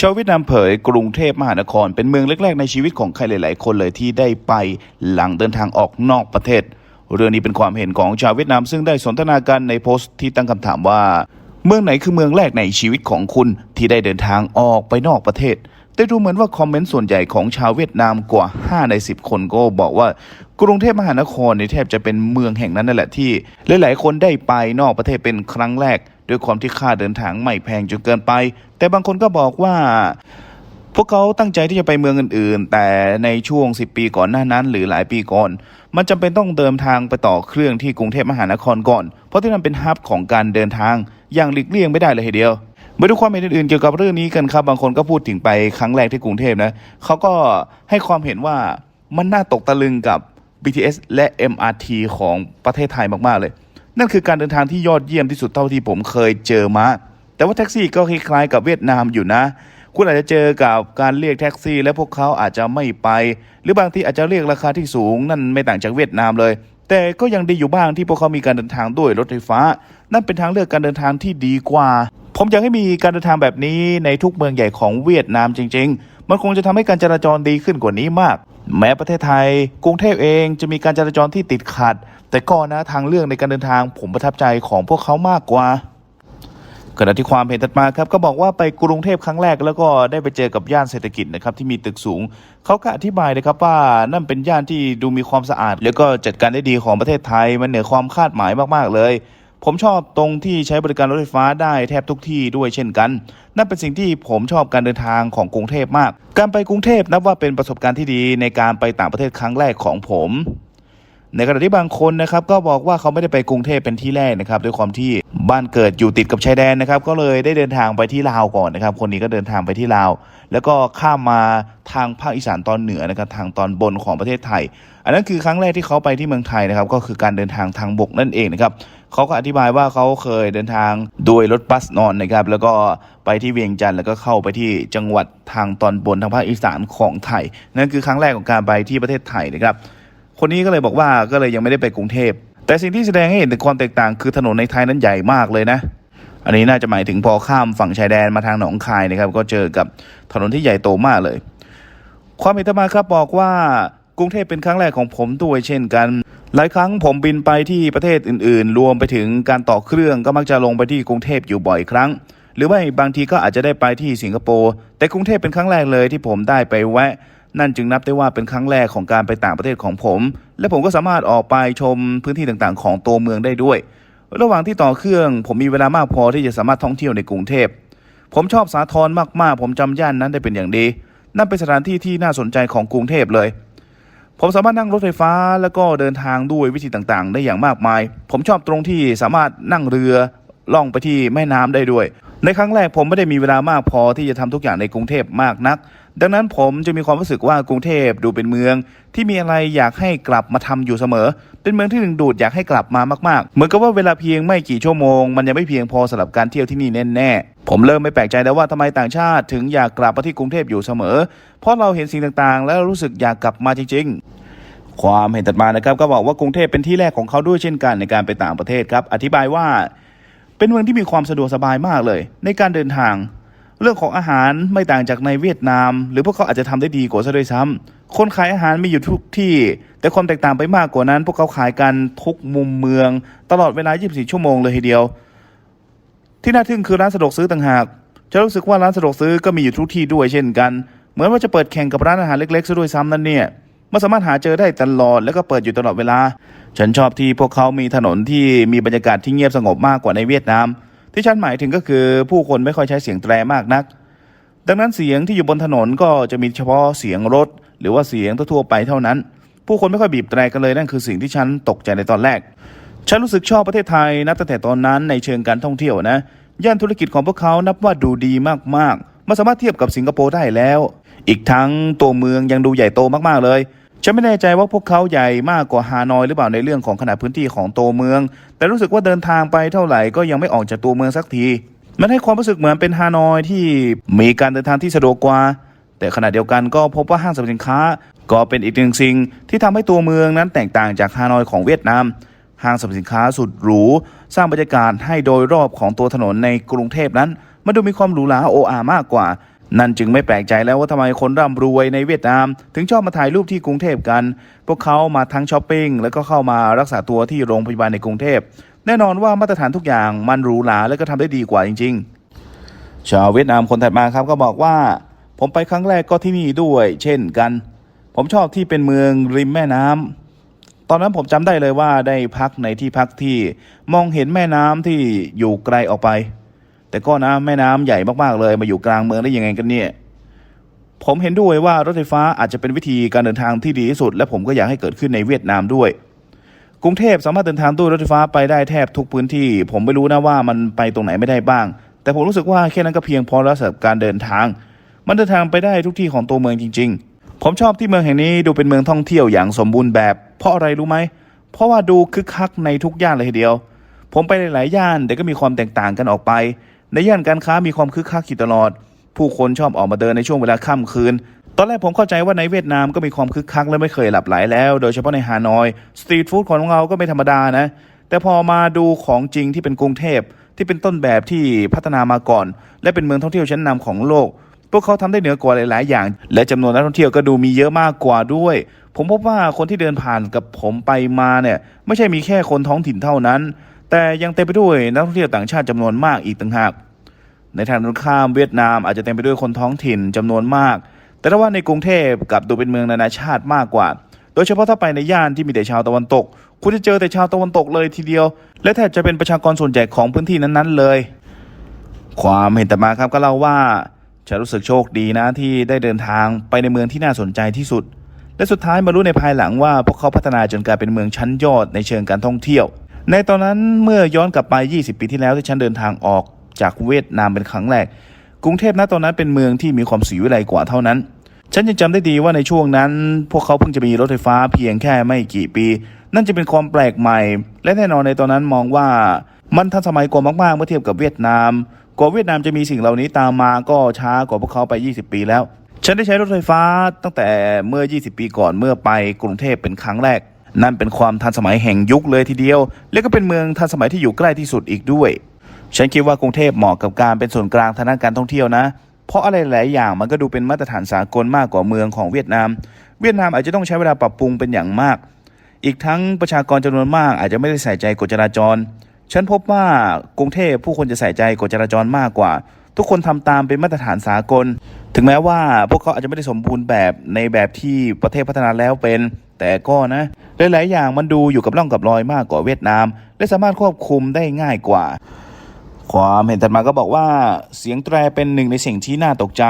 ชาวเวียดนามเผยกรุงเทพมหานคร เป็นเมืองแรก ๆ ในชีวิตของใครหลาย ๆ คนเลยที่ได้ไปหลังเดินทางออกนอกประเทศ เรื่องนี้เป็นความเห็นของชาวเวียดนามซึ่งได้สนทนากันในโพสต์ที่ตั้งคำถามว่า เมืองไหนคือเมืองแรกในชีวิตของคุณที่ได้เดินทางออกไปนอกประเทศ แต่ดูเหมือนว่าคอมเมนต์ส่วนใหญ่ของชาวเวียดนามกว่า 5 ใน 10 คนก็บอกว่ากรุงเทพมหานครในแทบจะเป็นเมืองแห่งนั้นนั่นแหละที่ หลายๆ คนได้ไปนอกประเทศเป็นครั้งแรก ด้วยความที่ค่าเดินทางไม่แพงจนเกินไป แต่บางคนก็บอกว่าพวกเขาตั้งใจที่จะไปเมืองอื่นๆ แต่ในช่วง 10 ปีก่อนหน้านั้น หรือหลายปีก่อน มันจำเป็นต้องเดินทางไปต่อเครื่องที่กรุงเทพมหานครก่อน เพราะที่นั่นเป็นฮับของการเดินทางอย่างหลีกเลี่ยงไม่ได้เลยทีเดียว มาดูความเห็นอื่นๆเกี่ยวกับเรื่องนี้กันครับ บางคนก็พูดถึงไปครั้งแรกที่กรุงเทพนะเขาก็ให้ความเห็นว่ามันน่าตกตะลึงกับ BTS และ MRT ของประเทศไทยมากๆเลย นั่นคือการเดินทางที่ยอดเยี่ยมที่สุดเท่าที่ผมเคยเจอมา แต่ว่าแท็กซี่ก็คล้ายๆกับเวียดนามอยู่นะ คุณอาจจะเจอกับการเรียกแท็กซี่ และพวกเขาอาจจะไม่ไป หรือบางทีอาจจะเรียกราคาที่สูง นั่นไม่ต่างจากเวียดนามเลย แต่ก็ยังดีอยู่บ้างที่พวกเขามีการเดินทางด้วยรถไฟฟ้า นั่นเป็นทางเลือกการเดินทางที่ดีกว่า ผมอยากให้มีการเดินทางแบบนี้ในทุกเมืองใหญ่ของเวียดนามจริง ๆ มันคงจะทำให้การจราจรดีขึ้นกว่านี้มาก แม้ประเทศไทย กรุงเทพเองจะมีการจราจรที่ติดขัด แต่ก็นะทางเลือกในการเดินทางผมประทับใจของพวกเขามากกว่าขณะที่ความเห็นถัดมาครับก็บอกว่าไปกรุงเทพครั้งแรกแล้วก็ได้ไปเจอกับย่านเศรษฐกิจนะครับที่มีตึกสูง เขาก็อธิบายนะครับว่านั่นเป็นย่านที่ดูมีความสะอาด แล้วก็จัดการได้ดีของประเทศไทยมันเหนือความคาดหมายมากๆเลย ผมชอบตรงที่ใช้บริการรถไฟฟ้าได้แทบทุกที่ด้วยเช่นกัน นั่นเป็นสิ่งที่ผมชอบการเดินทางของกรุงเทพมาก การไปกรุงเทพนับว่าเป็นประสบการณ์ที่ดีในการไปต่างประเทศครั้งแรกของผม ในขณะที่บางคนนะครับก็บอกว่าเขาไม่ได้ไปกรุงเทพเป็นที่แรกนะครับด้วยความที่บ้านเกิดอยู่ติดกับชายแดนนะครับ ก็เลยได้เดินทางไปที่ลาวก่อนนะครับ คนนี้ก็เดินทางไปที่ลาว แล้วก็ข้ามมาทางภาคอีสานตอนเหนือนะครับทางตอนบนของประเทศไทย อันนั้นคือครั้งแรกที่เขาไปที่เมืองไทยนะครับ ก็คือการเดินทางทางบกนั่นเองนะครับ เขาก็อธิบายว่าเขาเคยเดินทางโดยรถบัสนอนนะครับ แล้วก็ไปที่เวียงจันทร์แล้วก็เข้าไปที่จังหวัดทางตอนบนทางภาคอีสานของไทย นั่นคือครั้งแรกของการไปที่ประเทศไทยนะครับ คนนี้ก็เลยบอกว่าก็เลยยังไม่ได้ไปกรุงเทพ แต่สิ่งที่แสดงให้เห็นถึงความแตกต่างคือถนนในไทยนั้นใหญ่มากเลยนะอันนี้น่าจะหมายถึงพอข้ามฝั่งชายแดนมาทางหนองคายนะครับ ก็เจอกับถนนที่ใหญ่โตมากเลย ความเห็นต่อมาครับบอกว่ากรุงเทพเป็นครั้งแรกของผมด้วยเช่นกัน หลายครั้งผมบินไปที่ประเทศอื่นๆ รวมไปถึงการต่อเครื่องก็มักจะลงไปที่กรุงเทพอยู่บ่อยครั้ง หรือว่บางทีก็อาจจะได้ไปที่สิงคโปร์แต่กรุงเทพเป็นครั้งแรกเลยที่ผมได้ไปแวะ นั่นจึงนับได้ว่าเป็นครั้งแรกของการไปต่างประเทศของผม และผมก็สามารถออกไปชมพื้นที่ต่างๆ ของตัวเมืองได้ด้วย ระหว่างที่ต่อเครื่อง ผมมีเวลามากพอที่จะสามารถท่องเที่ยวในกรุงเทพผมชอบสาทรมากๆ ผมจำย่านนั้นได้เป็นอย่างดีนั่นเป็นสถานที่ที่น่าสนใจของกรุงเทพเลย ผมสามารถนั่งรถไฟฟ้าแล้วก็เดินทางด้วยวิธีต่างๆ ได้อย่างมากมาย ผมชอบตรงที่สามารถนั่งเรือล่องไปที่แม่น้ำได้ด้วย ในครั้งแรกผมไม่ได้มีเวลามากพอที่จะทำทุกอย่างในกรุงเทพมากนัก ดังนั้นผมจะมีความรู้สึกว่ากรุงเทพดูเป็นเมือง ที่มีอะไรอยากให้กลับมาทำอยู่เสมอ เป็นเมืองที่ดึงดูดอยากให้กลับมามากๆ เหมือนกับว่าเวลาเพียงไม่กี่ชั่วโมง มันยังไม่เพียงพอสำหรับการเที่ยวที่นี่แน่ๆผมเริ่มไม่แปลกใจแล้วว่าทำไมต่างชาติ ถึงอยากกลับมาที่กรุงเทพอยู่เสมอ เพราะเราเห็นสิ่งต่างๆ แล้วรู้สึกอยากกลับมาจริงๆความเห็นถัดมานะครับก็บอกว่ากรุงเทพเป็นที่แรกของเขาด้วยเช่นกันในการไปต่างประเทศครับ อธิบายว่า เป็นเมืองที่มีความสะดวกสบายมากเลย ในการเดินทาง เรื่องของอาหารไม่ต่างจากในเวียดนาม หรือพวกเขาอาจจะทำได้ดีกว่าซะด้วยซ้ำคนขายอาหารมีอยู่ทุกที่ แต่ความแตกต่างไปมากกว่านั้น พวกเขาขายกันทุกมุมเมือง ตลอดเวลา 24 ชั่วโมงเลยทีเดียว ที่น่าทึ่งคือร้านสะดวกซื้อต่างหาก จะรู้สึกว่าร้านสะดวกซื้อก็มีอยู่ทุกที่ด้วยเช่นกัน เหมือนว่าจะเปิดแข่งกับร้านอาหารเล็กๆซะด้วยซ้ำนั่นเนี่ย มันสามารถหาเจอได้ตลอดแล้วก็เปิดอยู่ตลอดเวลา ฉันชอบที่พวกเขามีถนนที่มีบรรยากาศที่เงียบสงบมากกว่าในเวียดนาม ที่ฉันหมายถึงก็คือผู้คนไม่ค่อยใช้เสียงแตรมากนัก ดังนั้นเสียงที่อยู่บนถนนก็จะมีเฉพาะเสียงรถ หรือว่าเสียงทั่วไปเท่านั้น ผู้คนไม่ค่อยบีบแตรกันเลยนั่นคือสิ่งที่ฉันตกใจในตอนแรก ฉันรู้สึกชอบประเทศไทยนับตั้งแต่ตอนนั้นในเชิงการท่องเที่ยวนะย่านธุรกิจของพวกเขานับว่าดูดีมากๆมันสามารถเทียบกับสิงคโปร์ได้แล้ว อีกทั้งตัวเมืองยังดูใหญ่โตมากๆเลย ฉันไม่แน่ใจว่าพวกเขาใหญ่มากกว่าฮานอยหรือเปล่าในเรื่องของขนาดพื้นที่ของตัวเมือง แต่รู้สึกว่าเดินทางไปเท่าไหร่ก็ยังไม่ออกจากตัวเมืองสักที มันให้ความรู้สึกเหมือนเป็นฮานอยที่มีการเดินทางที่สะดวกกว่า แต่ขณะเดียวกันก็พบว่าห้างสรรพสินค้า ก็เป็นอีกหนึ่งสิ่งที่ทำให้ตัวเมืองนั้นแตกต่างจากฮานอยของเวียดนาม ห้างสรรพสินค้าสุดหรูสร้างบรรยากาศให้โดยรอบของตัวถนนในกรุงเทพนั้นมันดูมีความหรูหราโออามากกว่า นั่นจึงไม่แปลกใจแล้วว่าทำไมคนร่ำรวยในเวียดนาม ถึงชอบมาถ่ายรูปที่กรุงเทพกัน พวกเขามาทั้งช้อปปิ้งแล้วก็เข้ามารักษาตัวที่โรงพยาบาลในกรุงเทพ แน่นอนว่ามาตรฐานทุกอย่างมันหรูหราและก็ทำได้ดีกว่าจริง ๆ ชาวเวียดนามคนถัดมาครับก็บอกว่า ผมไปครั้งแรกก็ที่นี่ด้วย เช่นกัน ผมชอบที่เป็นเมืองริมแม่น้ำตอนนั้นผมจำได้เลยว่าได้พักในที่พักที่มองเห็นแม่น้ำที่อยู่ไกลออกไป แต่ก็นะแม่น้ำใหญ่มากๆเลย มาอยู่กลางเมืองได้ยังไงกันเนี่ย ผมเห็นด้วยว่ารถไฟฟ้าอาจจะเป็นวิธีการเดินทางที่ดีที่สุด และผมก็อยากให้เกิดขึ้นในเวียดนามด้วย กรุงเทพสามารถเดินทางด้วยรถไฟฟ้าไปได้แทบทุกพื้นที่ ผมไม่รู้นะว่ามันไปตรงไหนไม่ได้บ้าง แต่ผมรู้สึกว่าแค่นั้นก็เพียงพอแล้วสำหรับการเดินทาง มันเดินทางไปได้ทุกที่ของตัวเมืองจริง ๆ ผมชอบที่เมืองแห่งนี้ดูเป็นเมืองท่องเที่ยวอย่างสมบูรณ์แบบ เพราะอะไรรู้ไหมเพราะว่าดูคึกคักในทุกย่านเลยทีเดียว ผมไปหลายๆย่านแต่ก็มีความแตกต่างกันออกไป ในย่านการค้ามีความคึกคักอยู่ตลอด ผู้คนชอบออกมาเดินในช่วงเวลาค่ำคืน ตอนแรกผมเข้าใจว่าในเวียดนามก็มีความคึกคักและไม่เคยหลับไหลแล้ว โดยเฉพาะในฮานอย สตรีทฟู้ดของเราก็ไม่ธรรมดานะ แต่พอมาดูของจริงที่เป็นกรุงเทพที่เป็นต้นแบบที่พัฒนามาก่อน และเป็นเมืองท่องเที่ยวชั้นนำของโลก พวกเขาทำได้เหนือกว่าหลาย ๆ อย่าง และจำนวนนักท่องเที่ยวก็ดูมีเยอะมากกว่าด้วย ผมพบว่าคนที่เดินผ่านกับผมไปมาเนี่ยไม่ใช่มีแค่คนท้องถิ่นเท่านั้น แต่ยังเต็มไปด้วยนักท่องเที่ยวต่างชาติจำนวนมากอีกต่างหาก ในทางตรงข้ามเวียดนามอาจจะเต็มไปด้วยคนท้องถิ่นจำนวนมาก แต่ถ้าว่าในกรุงเทพกลับดูเป็นเมืองนานาชาติมากกว่า โดยเฉพาะถ้าไปในย่านที่มีแต่ชาวตะวันตก คุณจะเจอแต่ชาวตะวันตกเลยทีเดียว และแทบจะเป็นประชากรส่วนใหญ่ของพื้นที่นั้นๆเลย ความเห็นต่อมาครับก็เล่าว่าฉันรู้สึกโชคดีนะที่ได้เดินทางไปในเมืองที่น่าสนใจที่สุด และสุดท้ายมารู้ในภายหลังว่าพวกเขาพัฒนาจนกลายเป็นเมืองชั้นยอดในเชิงการท่องเที่ยว ในตอนนั้นเมื่อย้อนกลับไป 20 ปีที่แล้วที่ฉันเดินทางออกจากเวียดนามเป็นครั้งแรก กรุงเทพณตอนนั้นเป็นเมืองที่มีความสีวิไลกว่าเท่านั้น ฉันยังจำได้ดีว่าในช่วงนั้น พวกเขาเพิ่งจะมีรถไฟฟ้าเพียงแค่ไม่กี่ปี นั่นจะเป็นความแปลกใหม่ และแน่นอนในตอนนั้นมองว่ามันทันสมัยกว่ามากๆเมื่อเทียบกับเวียดนามกว่าเวียดนามจะมีสิ่งเหล่านี้ตามมาก็ช้ากว่าพวกเขาไป 20 ปีแล้ว ฉันได้ใช้รถไฟฟ้าตั้งแต่เมื่อ 20 ปีก่อนเมื่อไปกรุงเทพเป็นครั้งแรก นั่นเป็นความทันสมัยแห่งยุคเลยทีเดียว และก็เป็นเมืองทันสมัยที่อยู่ใกล้ที่สุดอีกด้วย ฉันคิดว่ากรุงเทพเหมาะกับการเป็นส่วนกลางทางด้านการท่องเที่ยวนะ เพราะอะไรหลายอย่างมันก็ดูเป็นมาตรฐานสากลมากกว่าเมืองของเวียดนาม เวียดนามอาจจะต้องใช้เวลาปรับปรุงเป็นอย่างมาก อีกทั้งประชากรจำนวนมากอาจจะไม่ได้ใส่ใจกฎจราจร ฉันพบว่ากรุงเทพผู้คนจะใส่ใจกฎจราจรมากกว่า ทุกคนทำตามเป็นมาตรฐานสากล ถึงแม้ว่าพวกเขาอาจจะไม่ได้สมบูรณ์แบบในแบบที่ประเทศพัฒนาแล้วเป็น แต่ก็นะหลายๆอย่างมันดูอยู่กับร่องกับรอยมากกว่าเวียดนาม และสามารถควบคุมได้ง่ายกว่า ความเห็นถัดมาก็บอกว่าเสียงแตรเป็นหนึ่งในสิ่งที่น่าตกใจ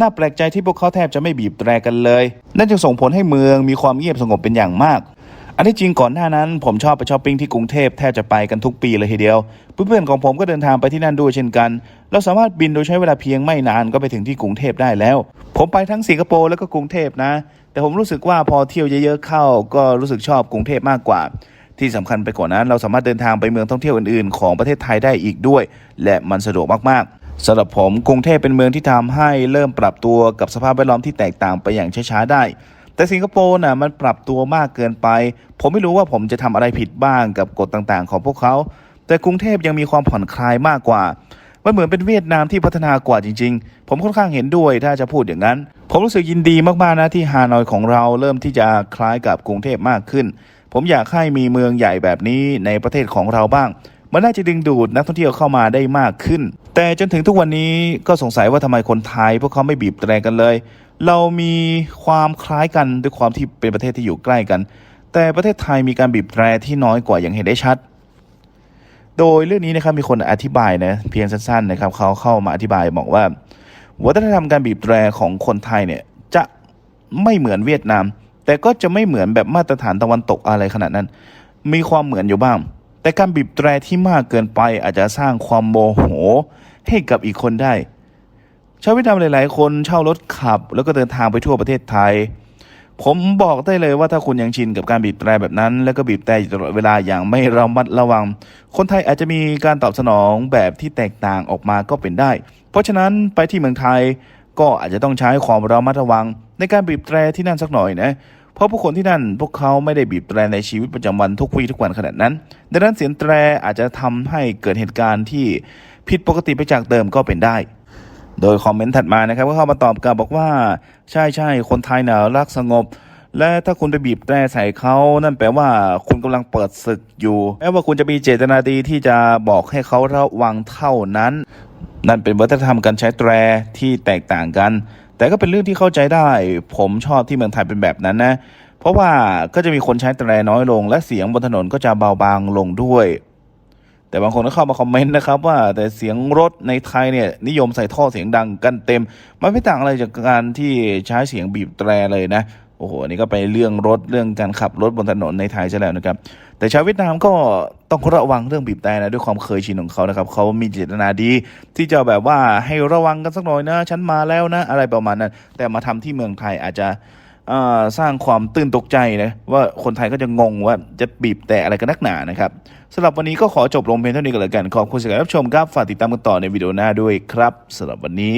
น่าแปลกใจที่พวกเขาแทบจะไม่บีบแตรกันเลย นั่นจึงส่งผลให้เมืองมีความเงียบสงบเป็นอย่างมาก อันที่จริงก่อนหน้านั้นผมชอบไปช้อปปิ้งที่กรุงเทพแทบจะไปกันทุกปีเลยทีเดียว เพื่อนๆของผมก็เดินทางไปที่นั่นด้วยเช่นกัน เราสามารถบินโดยใช้เวลาเพียงไม่นานก็ไปถึงที่กรุงเทพได้แล้ว ผมไปทั้งสิงคโปร์แล้วก็กรุงเทพนะ แต่ผมรู้สึกว่าพอเที่ยวเยอะๆเข้า ก็รู้สึกชอบกรุงเทพมากกว่า ที่สำคัญไปกว่านั้น เราสามารถเดินทางไปเมืองท่องเที่ยวอื่นๆ ของประเทศไทยได้อีกด้วย และมันสะดวกมากๆสำหรับผมกรุงเทพเป็นเมืองที่ทำให้เริ่มปรับตัวกับสภาพแวดล้อมที่แตกต่างไปอย่างช้าๆได้ แต่สิงคโปร์น่ะมันปรับตัวมากเกินไป ผมไม่รู้ว่าผมจะทำอะไรผิดบ้างกับกฎต่างๆ ของพวกเขา แต่กรุงเทพยังมีความผ่อนคลายมากกว่ามันเหมือนเป็นเวียดนามที่พัฒนากว่าจริงๆ ผมค่อนข้างเห็นด้วยถ้าจะพูดอย่างนั้น ผมรู้สึกยินดีมากๆนะที่ฮานอยของเราเริ่มที่จะคล้ายกับกรุงเทพมากขึ้น ผมอยากให้มีเมืองใหญ่แบบนี้ในประเทศของเราบ้าง มันน่าจะดึงดูดนักท่องเที่ยวเข้ามาได้มากขึ้น แต่จนถึงทุกวันนี้ก็สงสัยว่าทำไมคนไทย พวกเขาไม่บีบแตรกันเลย เรามีความคล้ายกันด้วยความที่เป็นประเทศที่อยู่ใกล้กัน แต่ประเทศไทยมีการบีบแตรที่น้อยกว่าอย่างเห็นได้ชัด โดยเรื่องนี้นะครับมีคนอธิบายนะเพียงสั้นๆนะครับเขาเข้ามาอธิบายบอกว่า วัฒนธรรมการบีบแตรของคนไทยเนี่ยจะไม่เหมือนเวียดนาม แต่ก็จะไม่เหมือนแบบมาตรฐานตะวันตกอะไรขนาดนั้น มีความเหมือนอยู่บ้าง แต่การบีบแตรที่มากเกินไปอาจจะสร้างความโมโหให้กับอีกคนได้ ชาวเวียดนามหลาย ๆ คนเช่ารถขับ แล้วก็เดินทางไปทั่วประเทศไทย ผมบอกได้เลยว่าถ้าคุณยังชินกับการบีบแตรแบบนั้น แล้วก็บีบแตรอยู่ตลอดเวลาอย่างไม่ระมัดระวัง คนไทยอาจจะมีการตอบสนองแบบที่แตกต่างออกมาก็เป็นได้ เพราะฉะนั้นไปที่เมืองไทยก็อาจจะต้องใช้ความระมัดระวัง ในการบีบแตรที่นั่นสักหน่อยนะเพราะผู้คนที่นั่นพวกเขาไม่ได้บีบแตรในชีวิตประจำวันทุกวี่ทุกวันขนาดนั้น ดังนั้นเสียงแตรอาจจะทำให้เกิดเหตุการณ์ที่ผิดปกติไปจากเดิมก็เป็นได้ โดยคอมเมนต์ถัดมานะครับ ก็เข้ามาตอบกลับบอกว่า ใช่ใช่คนไทยเน่ะรักสงบ และถ้าคุณไปบีบแตรใส่เขานั่นแปลว่าคุณกำลังเปิดศึกอยู่แม้ว่าคุณจะมีเจตนาดีที่จะบอกให้เขาระวังเท่านั้น นั่นเป็นวัฒนธรรมการใช้แตรที่แตกต่างกัน แต่ก็เป็นเรื่องที่เข้าใจได้ ผมชอบที่เมืองไทยเป็นแบบนั้นนะเพราะว่าก็จะมีคนใช้แตรน้อยลง และเสียงบนถนนก็จะเบาบางลงด้วย แต่บางคนก็เข้ามาคอมเมนต์นะครับว่าแต่เสียงรถในไทยเนี่ยนิยมใส่ท่อเสียงดังกันเต็ม มันไม่ต่างอะไรจากการที่ใช้เสียงบีบแตรเลยนะโอ้โหนี่ก็ไปเรื่องรถเรื่องการขับรถบนถนนในไทยซะแล้วนะครับ แต่ชาวเวียดนามก็ต้องระวังเรื่องบีบแต่นะด้วยความเคยชินของเขานะครับเขามีเจตนาดี ที่จะแบบว่าให้ระวังกันสักหน่อยนะ ฉันมาแล้วนะ อะไรประมาณนั้น แต่มาทำที่เมืองไทยอาจจะ สร้างความตื่นตกใจนะว่าคนไทยก็จะงงว่าจะบีบแต่อะไรกันนักหนานะครับสำหรับวันนี้ก็ขอจบลงเพียงเท่านี้กันแล้วกันขอบคุณสำหรับรับชมครับฝากติดตามกันต่อในวิดีโอหน้าด้วยครับสำหรับวันนี้